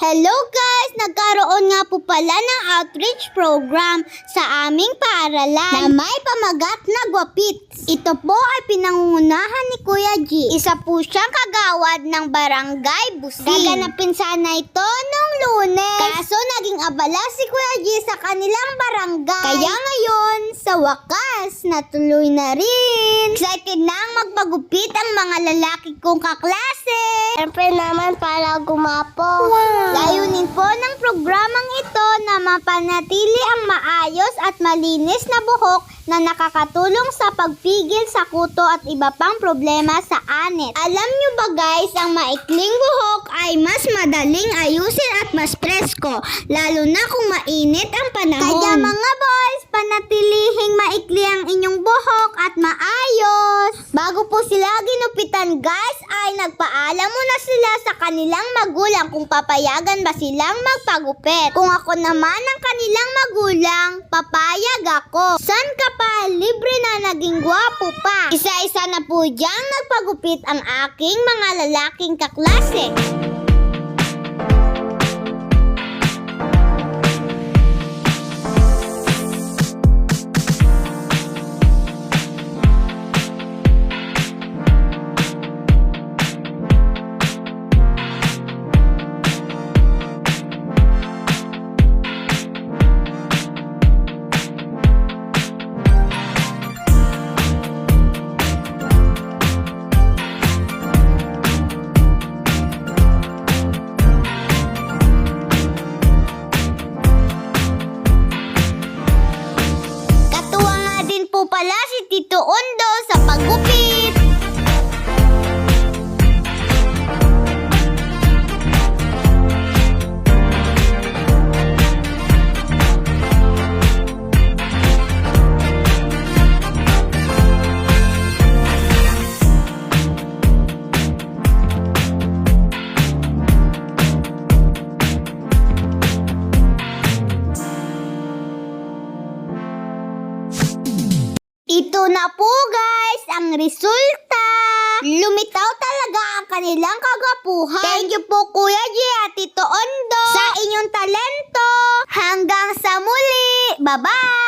Hello guys! Nagkaroon nga po pala ng outreach program sa aming paaralan na may pamagat na gwapit. Ito po ay pinangungunahan ni Kuya G. Isa po siyang kagawad ng barangay Busing. Gaganapin sana ito nung lunes. Kaso naging abala si Kuya G sa kanilang barangay. Kaya ngayon, sa wakas, natuloy na rin. Excited na ang magpagupit ang mga lalaki kong kaklase. Siyempre naman para gumapo. Ng programang ito na mapanatili ang maayos at malinis na buhok na nakakatulong sa pagpigil sa kuto at iba pang problema sa anit. Alam nyo ba guys, ang maikling buhok ay mas madaling ayusin at mas presko, lalo na kung mainit ang panahon. Kaya mga boys, panatilihing maikli ang inyong buhok at maayos. Bago po sila ginupitan guys, ay nagpaalam muna sila sa kanilang magulang kung papayagan ba silang magpagupit. Kung ako naman ang kanilang magulang, papayag ako. San ka pa? Libre na naging gwapo pa. Isa-isa na po diyang nagpagupit ang aking mga lalaking kaklase. Po pala si Tito Ondo sa paggupit. Ito na po guys ang resulta. Lumitaw talaga ang kanilang kagapuhan. Thank you po Kuya G at Tito Ondo sa inyong talento. Hanggang sa muli. Bye-bye!